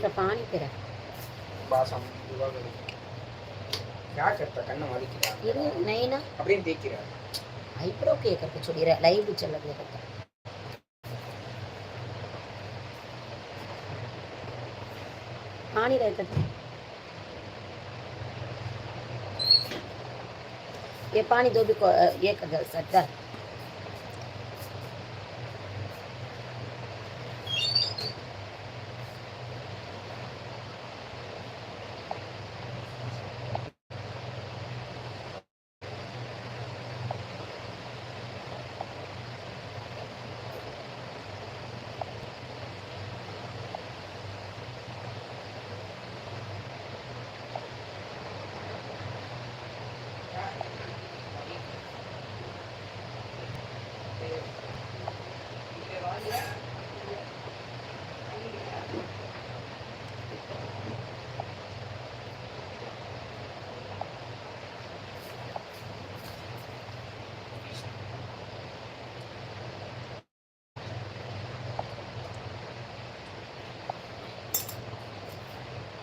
तेरा पानी तेरा பாசம் இதுவாக क्या करता கண்ணை மதிக்கிறா இது நைனா அப்படியே தேய்க்கிறா ஐப்ரோ के करके छोड़ी रहा लाइव भी चल रहा है पानी रहता था ये पानी दो भी को ये कर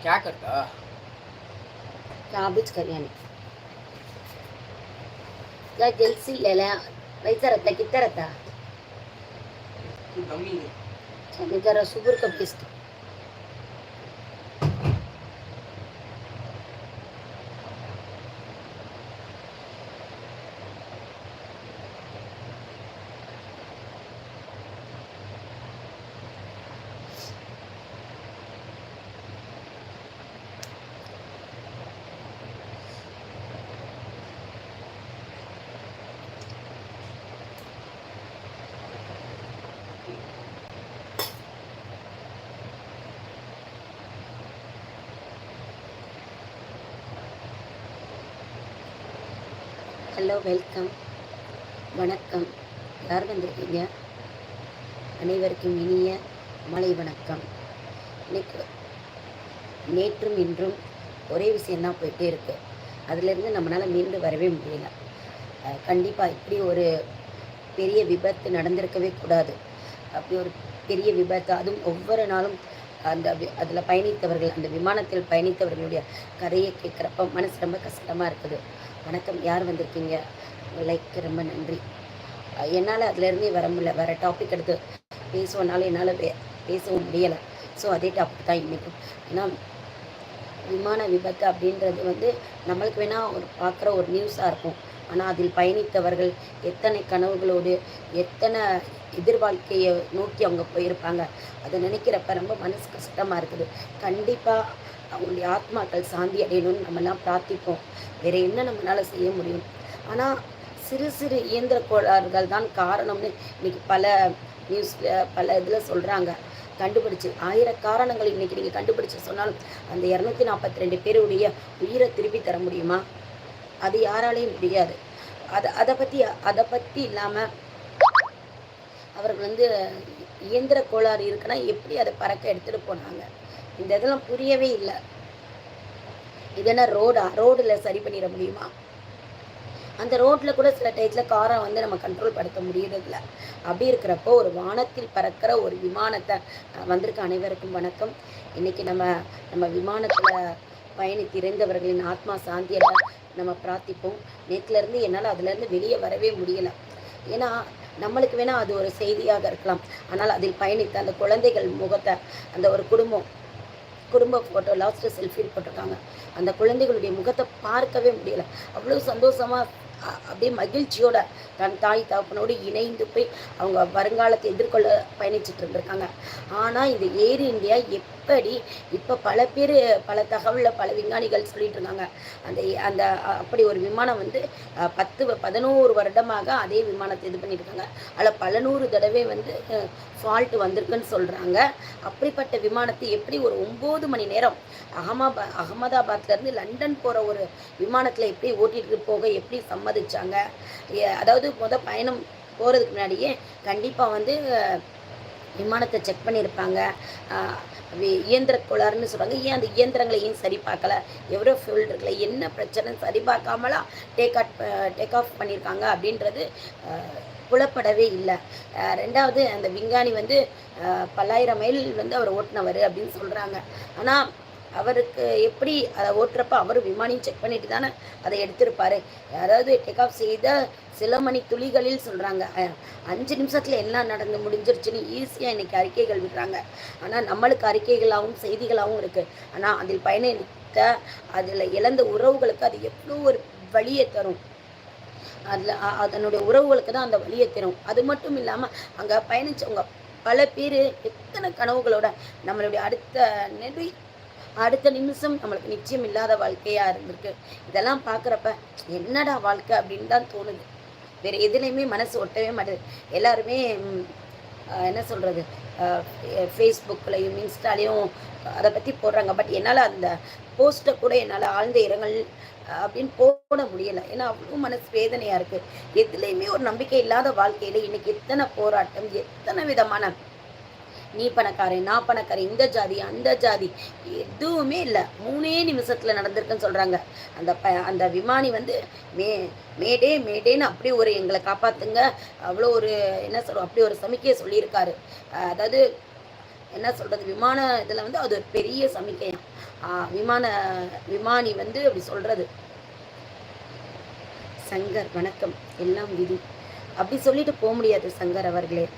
क्या करता? काबूच करूया या जलसी यायला पैसा रत्ता किती रत्ता आम्ही जरा सुगुर कप ஹலோ வெல்கம். வணக்கம். யார் வந்திருக்கீங்க? அனைவருக்கும் இனிய மலை வணக்கம். இன்னைக்கு நேற்றும் இன்றும் ஒரே விஷயந்தான் போயிட்டே இருக்கு. அதுலேருந்து நம்மளால் மீண்டு வரவே முடியல. கண்டிப்பாக இப்படி ஒரு பெரிய விபத்து நடந்திருக்கவே கூடாது. அப்படி ஒரு பெரிய விபத்து அதுவும் ஒவ்வொரு நாளும் அந்த அதில் பயணித்தவர்கள் அந்த விமானத்தில் பயணித்தவர்களுடைய கதையை கேட்குறப்ப மனசு ரொம்ப கஷ்டமாக இருக்குது. வணக்கம். யார் வந்திருக்கீங்க? லைக் ரொம்ப நன்றி. என்னால் அதுலேருந்தே வர முடியல. வேறு டாபிக் எடுத்து பேசுவனால என்னால் பே பேசவும் முடியலை. ஸோ அதே டாபிக் தான் இன்றைக்கும் ஏன்னா விமான விபத்து அப்படின்றது வந்து நம்மளுக்கு வேணால் ஒரு பார்க்குற ஒரு நியூஸாக இருக்கும். ஆனால் அதில் பயணித்தவர்கள் எத்தனை கனவுகளோடு எத்தனை எதிர்வாழ்க்கையை நோக்கி அவங்க போயிருப்பாங்க. அதை நினைக்கிறப்ப ரொம்ப மனசு கஷ்டமாக இருக்குது. கண்டிப்பாக அவங்களுடைய ஆத்மாக்கள் சாந்தி அடையணும்னு நம்மலாம் பிரார்த்திப்போம். வேறு என்ன நம்மளால் செய்ய முடியும்? ஆனால் சிறு சிறு இயந்திர கோளாறுகள் தான் காரணம்னு இன்னைக்கு பல நியூஸில் பல இதில் சொல்கிறாங்க கண்டுபிடிச்சு ஆயிர காரணங்கள் இன்னைக்கு நீங்கள் கண்டுபிடிச்சு சொன்னாலும் அந்த இரநூத்தி நாற்பத்தி ரெண்டு பேருடைய உயிரை திருப்பி தர முடியுமா? அது யாராலையும் முடியாது. அதை அதை பற்றி அதை பற்றி இல்லாமல் அவர்கள் வந்து இயந்திர கோளாறு இருக்குன்னா எப்படி அதை பறக்க எடுத்துகிட்டு போனாங்க? இந்த இதெல்லாம் புரியவே இல்லை. இது என்ன ரோடா ரோடில் சரி பண்ணிட முடியுமா? அந்த ரோட்டில் கூட சில டயத்தில் காரை வந்து நம்ம கண்ட்ரோல் படுத்த முடியறதில்ல. அப்படி இருக்கிறப்போ ஒரு வானத்தில் பறக்கிற ஒரு விமானத்தை வந்திருக்க அனைவருக்கும் வணக்கம். இன்னைக்கு நம்ம நம்ம விமானத்தில் பயணித்து இறந்தவர்களின் ஆத்மா சாந்தியை நம்ம பிரார்த்திப்போம். நேற்றுலேருந்து என்னால் அதுலேருந்து வெளியே வரவே முடியலை. ஏன்னா நம்மளுக்கு வேணால் அது ஒரு செய்தியாக இருக்கலாம். ஆனால் அதில் பயணித்த அந்த குழந்தைகள் முகத்தை அந்த ஒரு குடும்பம் குடும்ப ஃபோட்டோ லாஸ்ட்டு செல்ஃபி போட்டிருக்காங்க. அந்த குழந்தைகளுடைய முகத்தை பார்க்கவே முடியல. அவ்வளோ சந்தோஷமாக அப்படியே மகிழ்ச்சியோட தன் தாய் தகப்பனோடு இணைந்து போய் அவங்க வருங்காலத்தை எதிர்கொள்ள பயணிச்சுட்டு இருந்திருக்காங்க. ஆனால் இந்த ஏர் இந்தியா எப்படி இப்போ பல பேர் பல தகவலில் பல விஞ்ஞானிகள் சொல்லிட்டு இருக்காங்க அந்த அந்த அப்படி ஒரு விமானம் வந்து பத்து பதினோரு வருடமாக அதே விமானத்தை இது பண்ணியிருக்காங்க அதில் பல நூறு தடவை வந்து ஃபால்ட் வந்திருக்குன்னு சொல்கிறாங்க அப்படிப்பட்ட விமானத்தை எப்படி ஒரு ஒம்பது மணி நேரம் அகமாபா அகமதாபாத்லேருந்து லண்டன் போகிற ஒரு விமானத்தில் எப்படி ஓட்டிகிட்டு போக எப்படி சம்மதிச்சாங்க? அதாவது முத பயணம் போகிறதுக்கு முன்னாடியே கண்டிப்பாக வந்து விமானத்தை செக் பண்ணியிருப்பாங்க இயந்திர கோளாறுன்னு சொல்கிறாங்க ஏன் அந்த இயந்திரங்களை ஏன் சரி பார்க்கல? எவ்வளோ ஃபியூல் இருக்கல என்ன பிரச்சனை? சரி பார்க்காமலாம் டேக் அட் டேக் ஆஃப் பண்ணியிருக்காங்க அப்படின்றது புலப்படவே இல்லை. ரெண்டாவது அந்த விஞ்ஞானி வந்து பல்லாயிரம் மைல் வந்து அவர் ஓட்டினவர் அப்படின்னு சொல்கிறாங்க ஆனால் அவருக்கு எப்படி அதை ஓட்டுறப்ப அவர் விமானியும் செக் பண்ணிட்டு தானே அதை எடுத்திருப்பாரு. அதாவது டேக் ஆஃப் செய்த சில மணி துளிகளில் சொல்கிறாங்க அஞ்சு நிமிஷத்தில் எல்லாம் நடந்து முடிஞ்சிருச்சுன்னு ஈஸியாக இன்னைக்கு அறிக்கைகள் விடுறாங்க. ஆனால் நம்மளுக்கு அறிக்கைகளாகவும் செய்திகளாகவும் இருக்குது ஆனால் அதில் பயணித்த அதில் இழந்த உறவுகளுக்கு அது எவ்வளோ ஒரு வழியை தரும். அதில் அதனுடைய உறவுகளுக்கு தான் அந்த வழியை தரும். அது மட்டும் இல்லாமல் அங்கே பயணிச்சவங்க பல பேர் எத்தனை கனவுகளோட நம்மளுடைய அடுத்த நெடு அடுத்த நிமிஷம் நம்மளுக்கு நிச்சயம் இல்லாத வாழ்க்கையாக இருந்திருக்கு. இதெல்லாம் பார்க்குறப்ப என்னடா வாழ்க்கை அப்படின்னு தான் தோணுது. வேறு எதுலேயுமே மனசு ஒட்டவே மாட்டேது. எல்லாருமே என்ன சொல்கிறது ஃபேஸ்புக்லையும் இன்ஸ்டாலையும் அதை பற்றி போடுறாங்க. பட் என்னால் அந்த போஸ்ட்டை கூட என்னால் ஆழ்ந்த இரங்கல் அப்படின்னு போட முடியலை. ஏன்னா அவ்வளோ மனசு வேதனையாக இருக்குது எதுலேயுமே ஒரு நம்பிக்கை இல்லாத வாழ்க்கையில் இன்றைக்கி எத்தனை போராட்டம் எத்தனை விதமான நீ பணக்காரன் நான் பணக்காரன் இந்த ஜாதி அந்த ஜாதி. எதுவுமே இல்லை. மூணே நிமிஷத்துல நடந்திருக்குன்னு சொல்றாங்க. அந்த ப அந்த விமானி வந்து மே மேடே மேடேன்னு அப்படி ஒரு எங்களை காப்பாத்துங்க. அவ்வளோ ஒரு என்ன சொல்றோம் அப்படி ஒரு சமிக்கையை சொல்லியிருக்காரு. அதாவது என்ன சொல்றது விமான இதுல வந்து அது ஒரு பெரிய சமிக்கை. ஆஹ் விமான விமானி வந்து அப்படி சொல்றது. சங்கர் வணக்கம். எல்லாம் விதி. அப்படி சொல்லிட்டு போக முடியாது சங்கர் அவர்களே.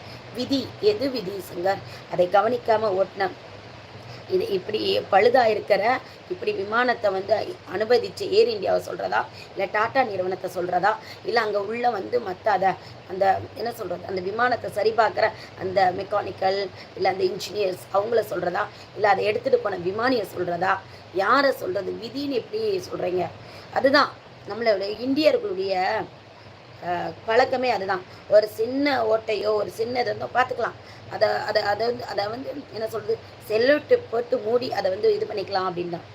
விதி? எது விதி சங்கர்? அதை கவனிக்காம ஓட்டின இது இப்படி பழுதா இருக்கிற இப்படி விமானத்தை வந்து அனுமதிச்சு ஏர் இந்தியாவை சொல்றதா? இல்லை டாடா நிறுவனத்தை சொல்றதா? இல்லை அங்கே உள்ள வந்து மற்ற அதை அந்த என்ன சொல்றது? அந்த விமானத்தை சரி பார்க்குற அந்த மெக்கானிக்கல் இல்லை அந்த இன்ஜினியர்ஸ் அவங்கள சொல்றதா? இல்லை அதை எடுத்துட்டு போன விமானியை சொல்றதா? யாரை சொல்றது? விதின்னு எப்படி சொல்றீங்க? அதுதான் நம்மளுடைய இந்தியர்களுடைய பழக்கமே அதுதான். ஒரு சின்ன ஓட்டையோ ஒரு சின்ன இது இருந்தோ பார்த்துக்கலாம் அதை அதை அதை வந்து அதை வந்து என்ன சொல்றது? செல்லுட்டு போட்டு மூடி அதை வந்து இது பண்ணிக்கலாம் அப்படின்னு தான்.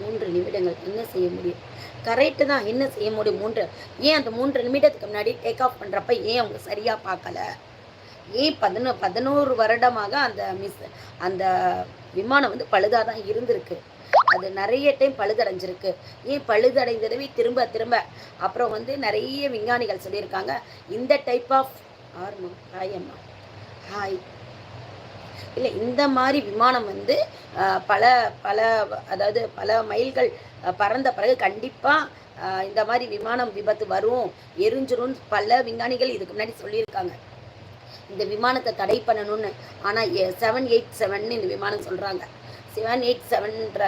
மூன்று நிமிடங்கள் என்ன செய்ய முடியும்? கரெக்டு தான். என்ன செய்ய முடியும்? மூன்று. ஏன் அந்த மூன்று நிமிடத்துக்கு முன்னாடி டேக் ஆஃப் பண்ணுறப்ப ஏன் அவங்க சரியாக பார்க்கல? ஏன் பதினோ பதினோரு வருடமாக அந்த மிஸ் அந்த விமானம் வந்து பழுதாக தான் இருந்திருக்கு. அது நிறைய டைம் பழுதடைஞ்சிருக்கு. ஏன் பழுதடைந்ததவே திரும்ப திரும்ப. அப்புறம் வந்து நிறைய விஞ்ஞானிகள் சொல்லியிருக்காங்க. இந்த டைப் ஆஃப் ஆர்மா ஹாய் அம்மா. ஹாய் இல்லை இந்த மாதிரி விமானம் வந்து பல பல அதாவது பல மைல்கள் பறந்த பிறகு கண்டிப்பாக இந்த மாதிரி விமானம் விபத்து வரும் எரிஞ்சிரும் பல விஞ்ஞானிகள் இதுக்கு முன்னாடி சொல்லியிருக்காங்க. இந்த விமானத்தை தடை பண்ணணும்னு. ஆனால் செவன் எயிட் செவன் இந்த விமானம் சொல்கிறாங்க செவன் எயிட் செவன்ற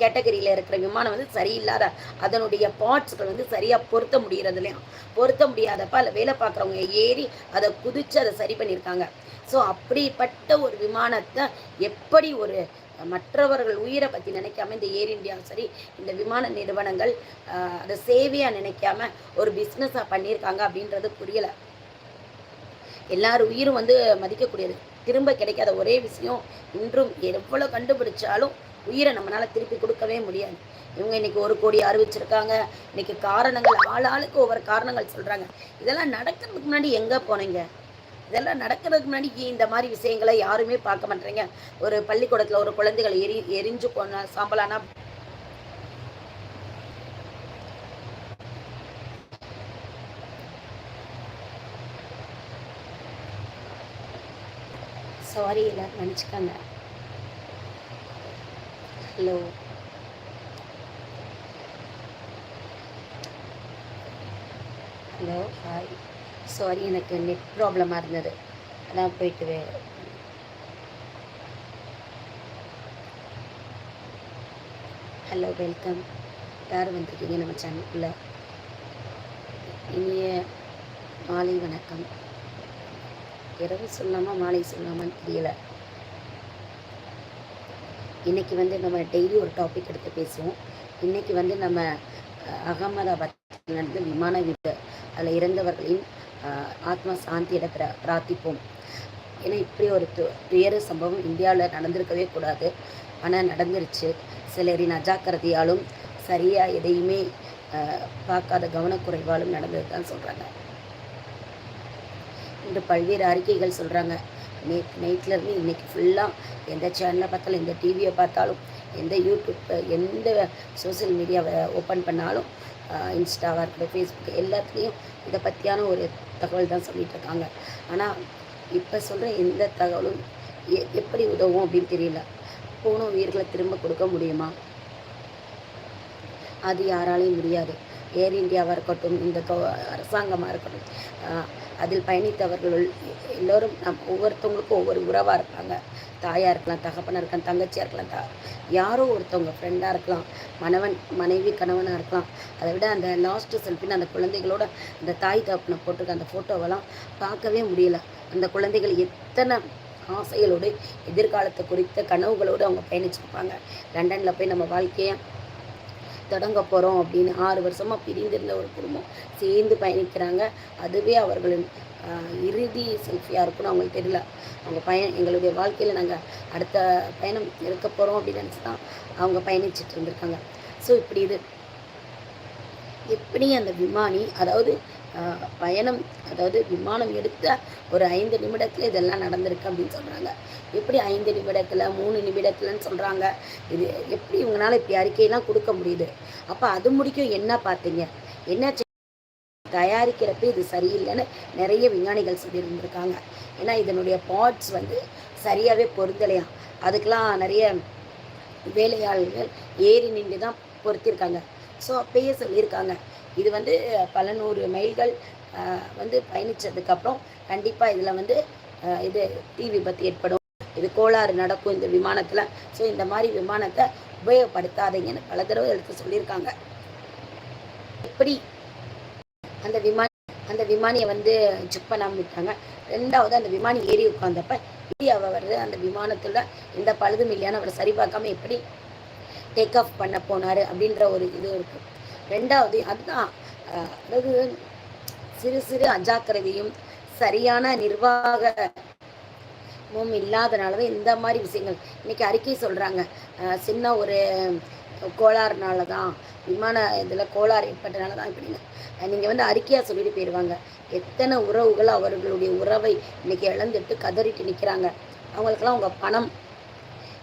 கேட்டகரியில் இருக்கிற விமானம் வந்து சரியில்லாத அதனுடைய பார்ட்ஸ்கள் வந்து சரியாக பொருத்த முடியறது இல்லையா? பொருத்த முடியாதப்ப அதில் வேலை பார்க்குறவங்க ஏறி அதை குதிச்சு அதை சரி பண்ணியிருக்காங்க. ஸோ அப்படிப்பட்ட ஒரு விமானத்தை எப்படி ஒரு மற்றவர்கள் உயிரை பற்றி நினைக்காம இந்த ஏர் இந்தியா சரி இந்த விமான நிறுவனங்கள் ஆஹ், அதை சேவையாக நினைக்காம ஒரு பிஸ்னஸாக பண்ணியிருக்காங்க அப்படின்றது புரியலை. எல்லார் உயிரும் வந்து மதிக்கக்கூடியது. திரும்ப கிடைக்காத ஒரே விஷயம் இன்றும் எவ்வளோ கண்டுபிடிச்சாலும் உயிரை நம்மளால் திருப்பி கொடுக்கவே முடியாது. இவங்க இன்னைக்கு ஒரு கோடி அறிவிச்சிருக்காங்க. இன்னைக்கு காரணங்கள் ஆள் ஆளுக்கு ஒவ்வொரு காரணங்கள் சொல்கிறாங்க இதெல்லாம் நடக்கிறதுக்கு முன்னாடி எங்கே போனீங்க? இதெல்லாம் நடக்கிறதுக்கு முன்னாடி இந்த மாதிரி விஷயங்களை யாருமே பார்க்க மாட்டேறீங்க? ஒரு பள்ளிக்கூடத்தில் ஒரு குழந்தைகள் எரி எரிஞ்சு போன சாம்பலானா சாரி எல்லாரும் நினச்சிக்காங்க ஹலோ ஹலோ ஹாய் சாரி எனக்கு நெட் ப்ராப்ளமாக இருந்தது. அதான் போயிட்டு வே ஹலோ வெல்கம் யார் வந்திருக்கீங்க நம்ம சேனலுக்குள்ள இனிய மாலை வணக்கம். இரவு சொல்லாமல் மாலை சொல்லாமான்னு தெரியல இன்னைக்கு வந்து நம்ம டெய்லி ஒரு டாபிக் எடுத்து பேசுவோம். இன்னைக்கு வந்து நம்ம அஹ், அகமதாபாத் நடந்த விமான விபத்து அதில் இறந்தவர்களின் ஆத்மா சாந்தியிட பிர பிரார்த்திப்போம். ஏன்னா இப்படி ஒரு து துயர சம்பவம் இந்தியாவில் நடந்திருக்கவே கூடாது. ஆனால் நடந்துருச்சு. சிலரின் அஜாக்கிரதையாலும் சரியாக எதையுமே பார்க்காத கவனக்குறைவாலும் நடந்தது தான் சொல்கிறாங்க என்று பல்வேறு அறிக்கைகள் சொல்கிறாங்க நேற்று நைட்லேருந்து இன்றைக்கி ஃபுல்லாக எந்த சேனலை பார்த்தாலும் எந்த டிவியை பார்த்தாலும் எந்த யூடியூப் எந்த சோஷியல் மீடியாவை ஓப்பன் பண்ணாலும் இன்ஸ்டாவாக இருக்கட்டும் ஃபேஸ்புக் எல்லாத்துலேயும் இதை பற்றியான ஒரு தகவல் தான் சொல்லிகிட்டு இருக்காங்க. ஆனால் இப்போ சொல்கிற எந்த தகவலும் எ- எப்படி உதவும் அப்படின்னு தெரியல. போன உயிர்களை திரும்ப கொடுக்க முடியுமா? அது யாராலையும் முடியாது. ஏர் இந்தியாவாக இருக்கட்டும் இந்த தொ அரசாங்கமாக இருக்கட்டும் அதில் பயணித்தவர்கள் எல்லோரும் நம் ஒவ்வொருத்தவங்களுக்கும் ஒவ்வொரு உறவாக இருப்பாங்க. தாயாக இருக்கலாம் தகப்பனாக இருக்கலாம் தங்கச்சியாக இருக்கலாம் தா யாரோ ஒருத்தவங்க ஃப்ரெண்டாக இருக்கலாம் மணவன் மனைவி கணவனாக இருக்கலாம். அதை விட அந்த லாஸ்ட்டு செல்ஃபின்னு அந்த குழந்தைகளோட அந்த தாய் தகப்பனை போட்டிருக்க அந்த ஃபோட்டோவெல்லாம் பார்க்கவே முடியல. அந்த குழந்தைகள் எத்தனை ஆசைகளோடு எதிர்காலத்தை குறித்த கனவுகளோடு அவங்க பயணிச்சிருப்பாங்க. லண்டனில் போய் நம்ம வாழ்க்கையை தொடங்க போகிறோம் அப்படின்னு ஆறு வருஷமாக பிரிந்திருந்த ஒரு குடும்பம் சேர்ந்து பயணிக்கிறாங்க. அதுவே அவர்களின் ஆஹ், இறுதி செல்ஃபியாக இருக்கும்னு அவங்களுக்கு தெரியல. அவங்க பயணம் எங்களுடைய வாழ்க்கையில் நாங்கள் அடுத்த பயணம் இருக்க போகிறோம் அப்படின்னு நினச்சி தான் அவங்க பயணிச்சுட்டு இருந்திருக்காங்க. ஸோ இப்படி இது. எப்படி அந்த விமானி அதாவது பயணம் அதாவது விமானம் எடுத்த ஒரு ஐந்து நிமிடத்தில் இதெல்லாம் நடந்திருக்கு அப்படின்னு சொல்கிறாங்க எப்படி ஐந்து நிமிடத்தில் மூணு நிமிடத்துலன்னு சொல்கிறாங்க இது எப்படி இவங்களால இப்படி அறிக்கையெல்லாம் கொடுக்க முடியுது? அப்போ அது முடிக்கும் என்ன பார்த்தீங்க? என்ன தயாரிக்கிறப்ப இது சரியில்லைன்னு நிறைய விஞ்ஞானிகள் சொல்லியிருந்திருக்காங்க. ஏன்னா இதனுடைய பார்ட்ஸ் வந்து சரியாகவே பொருந்தலையாம் அதுக்கெலாம் நிறைய வேலையாளர்கள் ஏறி நின்று தான் பொருத்திருக்காங்க. ஸோ அப்பயே சொல்லியிருக்காங்க. இது வந்து பல நூறு மைல்கள் ஆஹ், வந்து பயணித்ததுக்கப்புறம் கண்டிப்பாக இதில் வந்து ஆஹ், இது தீ விபத்து ஏற்படும். இது கோளாறு நடக்கும் இந்த விமானத்தில். ஸோ இந்த மாதிரி விமானத்தை உபயோகப்படுத்தாதீங்கன்னு பல தடவை எடுத்து சொல்லியிருக்காங்க. எப்படி அந்த விமானி அந்த விமானியை வந்து செக் பண்ணாமல் விட்டாங்க? ரெண்டாவது அந்த விமானி ஏறி உட்காந்தப்ப இந்தியாவை அவர் வருது அந்த விமானத்தில் எந்த பழுதும் இல்லையான்னு அவரை சரிபார்க்காம எப்படி டேக் ஆஃப் பண்ண போனார் அப்படின்ற ஒரு இது இருக்கு. ரெண்டாவது அதுதான் அதாவது சிறு சிறு அஜாக்கிரதையும் சரியான நிர்வாகமும் இல்லாதனால இந்த மாதிரி விஷயங்கள். இன்னைக்கு அறிக்கை சொல்கிறாங்க சின்ன ஒரு கோளாறுனால தான் விமான இதில் கோளாறு ஏற்பட்டனால தான் இப்படின்னு நீங்கள் வந்து அறிக்கையாக சொல்லிட்டு போயிடுவாங்க எத்தனை உறவுகள் அவர்களுடைய உறவை இன்னைக்கு இழந்துட்டு கதறிட்டு நிற்கிறாங்க அவங்களுக்கெல்லாம் உங்கள் பணம்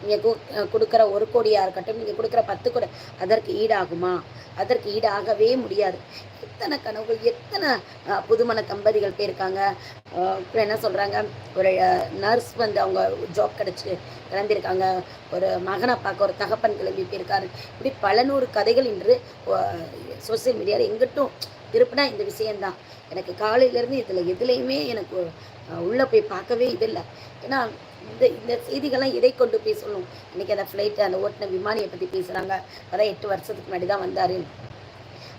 நீங்கள் கொடுக்குற ஒரு கோடியாக இருக்கட்டும் நீங்கள் கொடுக்குற பத்து கோடி அதற்கு ஈடாகுமா? அதற்கு ஈடாகவே முடியாது. எத்தனை கனவுகள் எத்தனை புதுமண தம்பதிகள் போயிருக்காங்க அப்புறம் என்ன சொல்கிறாங்க ஒரு நர்ஸ் வந்து அவங்க ஜாப் கிடச்சி கிளம்பியிருக்காங்க ஒரு மகனை பார்க்க ஒரு தகப்பன் கிளம்பி போயிருக்காரு. இப்படி பல நூறு கதைகள் இன்று சோசியல் மீடியாவில் எங்கிட்டும் திருப்பினா இந்த விஷயந்தான் எனக்கு காலையிலேருந்து இதில் எதுலேயுமே எனக்கு உள்ளே போய் பார்க்கவே இது இல்லை. ஏன்னா இந்த இந்த செய்திகள்லாம் எதை கொண்டு போய் சொல்லும். இன்றைக்கி அந்த ஃப்ளைட்டு அந்த ஓட்டின விமானியை பற்றி பேசுகிறாங்க அதான் எட்டு வருஷத்துக்கு முன்னாடி தான் வந்தார்.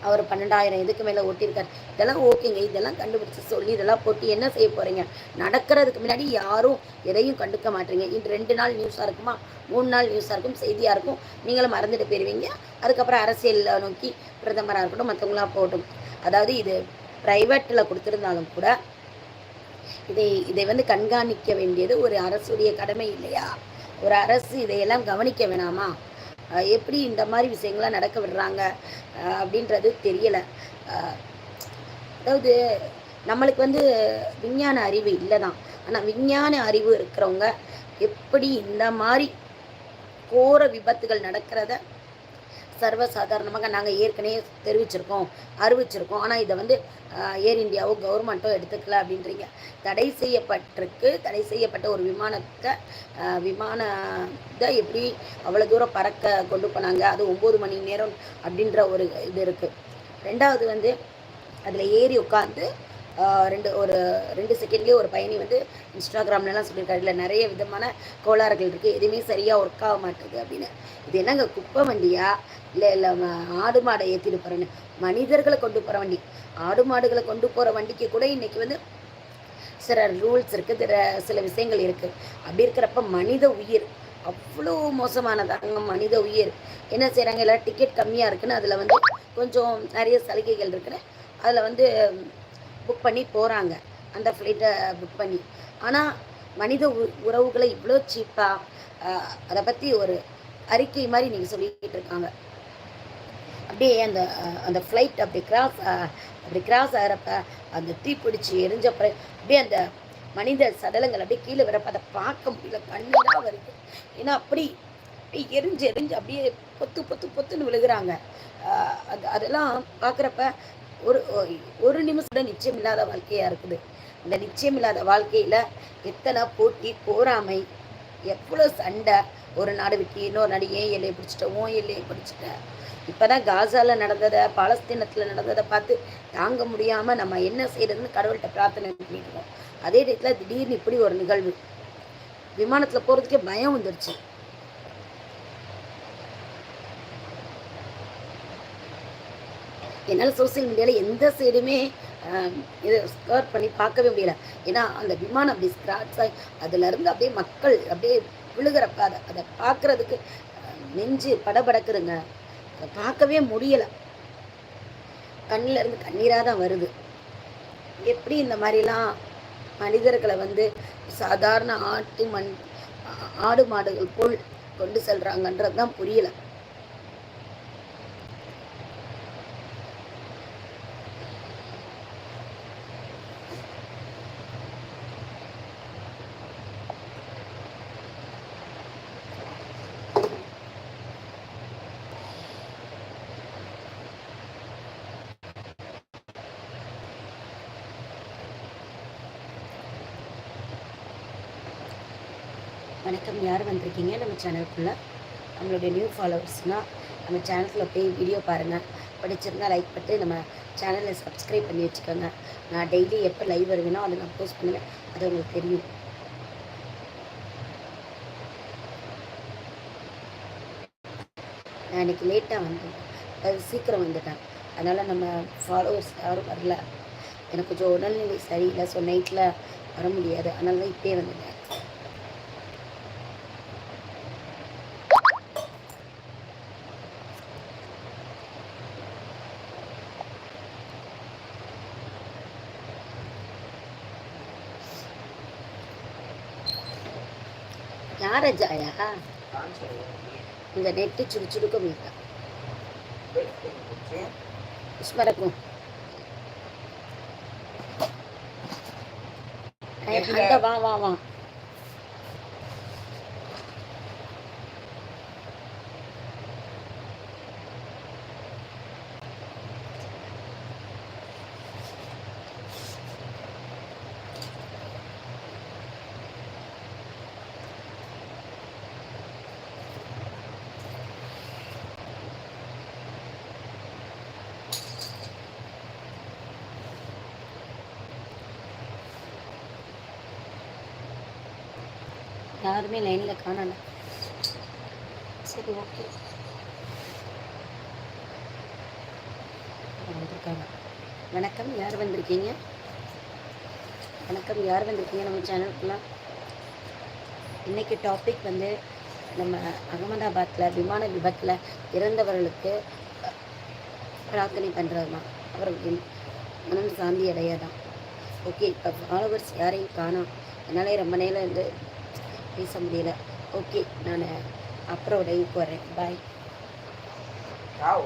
அவர் பன்னெண்டாயிரம் இதுக்கு மேலே ஓட்டியிருக்காரு? இதெல்லாம் ஓகேங்க. இதெல்லாம் கண்டுபிடிச்சு சொல்லி இதெல்லாம் போட்டு என்ன செய்ய போகிறீங்க நடக்கிறதுக்கு முன்னாடி யாரும் எதையும் கண்டுக்க மாட்டீங்க. இன்று ரெண்டு நாள் நியூஸாக இருக்குமா? மூணு நாள் நியூஸாக இருக்கும் செய்தியாக இருக்கும். நீங்களும் மறந்துட்டு போயிடுவீங்க அதுக்கப்புறம் அரசியலில் நோக்கி பிரதமராக இருக்கட்டும் மற்றவங்களாம் போகட்டும். அதாவது இது ப்ரைவேட்டில் கொடுத்துருந்தாலும் கூட இதை இதை வந்து கண்காணிக்க வேண்டியது ஒரு அரசுடைய கடமை இல்லையா? ஒரு அரசு இதையெல்லாம் கவனிக்க வேணாமா? எப்படி இந்த மாதிரி விஷயங்கள்லாம் நடக்க விடுறாங்க? அஹ் அப்படின்றது தெரியலை. அதாவது நம்மளுக்கு வந்து விஞ்ஞான அறிவு இல்லை தான் ஆனால் விஞ்ஞான அறிவு இருக்கிறவங்க எப்படி இந்த மாதிரி கோர விபத்துகள் நடக்கிறத சர்வசாதாரணமாக நாங்கள் ஏற்கனவே தெரிவிச்சிருக்கோம் அறிவிச்சிருக்கோம். ஆனால் இதை வந்து ஏர் இந்தியாவோ கவர்மெண்ட்டோ எடுத்துக்கல அப்படின்றீங்க. தடை செய்யப்பட்டிருக்கு. தடை செய்யப்பட்ட ஒரு விமானத்தை விமானத்தை விமான இதை எப்படி அவ்வளோ தூரம் பறக்க கொண்டு போனாங்க? அது ஒம்பது மணி நேரம் அப்படின்ற ஒரு இது இருக்குது ரெண்டாவது வந்து அதில் ஏறி உட்காந்து ரெண்டு ஒரு ரெண்டு செகண்ட்லேயே ஒரு பயணி வந்து இன்ஸ்டாகிராம்லலாம் சொல்லியிருக்காரு. இல்லை நிறைய விதமான கோளாறுகள் இருக்குது எதுவுமே சரியாக ஒர்க் ஆக மாட்டேங்குது அப்படின்னு. இது என்னங்க குப்பை வண்டியா? இல்லை இல்லை ஆடு மாடை ஏற்றிட்டு போகிறேன்னு மனிதர்களை கொண்டு போகிற வண்டி. ஆடு மாடுகளை கொண்டு போகிற வண்டிக்கு கூட இன்றைக்கி வந்து சில ரூல்ஸ் இருக்குது சில சில விஷயங்கள் இருக்குது அப்படி இருக்கிறப்ப மனித உயிர் அவ்வளோ மோசமானதாங்க மனித உயிர். என்ன செய்கிறாங்க எல்லாம் டிக்கெட் கம்மியாக இருக்குன்னு அதில் வந்து கொஞ்சம் நிறைய சலுகைகள் இருக்குன்னு அதில் வந்து புக் பண்ணி போகிறாங்க அந்த ஃப்ளைட்டை புக் பண்ணி. ஆனால் மனித உ- உறவுகளை இவ்வளோ சீப்பாக அதை பற்றி ஒரு அறிக்கை மாதிரி நீங்கள் சொல்லிக்கிட்டு இருக்காங்க. அப்படியே அந்த அந்த ஃப்ளைட் அப்படி கிராஸ் அப்படி கிராஸ் ஆகிறப்ப அந்த தீப்பிடிச்சி எரிஞ்சப்ப அப்படியே அந்த மனித சடலங்கள் அப்படியே கீழே வரப்ப அதை பார்க்க முடியல. கண்ணீராக வருது. ஏன்னா அப்படி அப்படியே எரிஞ்சு எரிஞ்சு அப்படியே பொத்து பொத்து பொத்துன்னு விழுகிறாங்க. அது அதெல்லாம் பார்க்குறப்ப ஒரு ஒரு நிமிஷம் நிச்சயம் இல்லாத வாழ்க்கையாக இருக்குது. அந்த நிச்சயம் இல்லாத வாழ்க்கையில் எத்தனை போட்டி போராமை எவ்வளோ சண்டை. ஒரு நாடு விட்டு இன்னொரு நாடு ஏன் எல்லையை பிடிச்சிட்டோம் ஓன் எல்லையை பிடிச்சிட்டேன் இப்போ தான் காசாவில் நடந்ததை பாலஸ்தீனத்தில் நடந்ததை பார்த்து தாங்க முடியாமல் நம்ம என்ன செய்யறதுன்னு கடவுள்கிட்ட பிரார்த்தனை பண்ணிருக்கோம் அதே டயத்தில் திடீர்னு இப்படி ஒரு நிகழ்வு. விமானத்தில் போகிறதுக்கே பயம் வந்துடுச்சு என்னால் சோசியல் மீடியாவில் எந்த சைடுமே இதை ஸ்கேர் பண்ணி பார்க்கவே முடியல. ஏன்னா அந்த விமானம் அப்படி ஸ்க்ராட்ச் ஆகி அதுலேருந்து அப்படியே மக்கள் அப்படியே விழுகிறப்ப அதை அதை பார்க்குறதுக்கு நெஞ்சு படபடக்குதுங்க. அதை பார்க்கவே முடியலை. கண்ணில் இருந்து கண்ணீராக தான் வருது. எப்படி இந்த மாதிரிலாம் மனிதர்களை வந்து சாதாரண ஆட்டு மண் ஆடு மாடுகள் போல் கொண்டு செல்கிறாங்கன்றது தான் புரியலை. வணக்கம். யார் வந்திருக்கீங்க? நம்ம சேனலுக்குள்ளே நம்மளுடைய நியூ ஃபாலோவர்ஸ்னால் நம்ம சேனலுக்குள்ளே போய் வீடியோ பாருங்கள் பிடிச்சிருந்தா லைக் பண்ணிட்டு நம்ம சேனலை சப்ஸ்கிரைப் பண்ணி வச்சுக்கோங்க. நான் டெய்லி எப்போ லைவ் வருவேனோ அதை நான் போஸ்ட் பண்ணுவேன். அது உங்களுக்கு தெரியும். நான் இன்னைக்கு லேட்டாக வந்தேன். அது சீக்கிரம் வந்துட்டேன். அதனால் நம்ம ஃபாலோவர்ஸ் யாரும் வரல. எனக்கு கொஞ்சம் உடல்நிலை சரியில்லை. ஸோ நைட்டில் வர முடியாது. அதனால தான் இப்போயே வந்துட்டேன். யார ஜாயா இந்த நெட்டு சுடு சுடுக்க முடியல அந்த வா வா வா. யாருமே லைனில் காணலை. சரி ஓகே வந்திருக்காங்க? வணக்கம் யார் வந்திருக்கீங்க? வணக்கம் யார் வந்திருக்கீங்க நம்ம சேனலுக்குலாம் இன்றைக்கி டாபிக் வந்து நம்ம அகமதாபாத்தில் விமான விபத்தில் இறந்தவர்களுக்கு பிரார்த்தனை பண்ணுறது தான் அவர்களின் மனம் சாந்தி அடையாதான் ஓகே இப்போ ஃபாலோவர்ஸ் யாரையும் காணோம். அதனாலே ரொம்ப நேரம் இருந்து பேச முடியல. ஓகே நான் அப்புறம் டைவுக்கு போகிறேன் பாய் Ciao.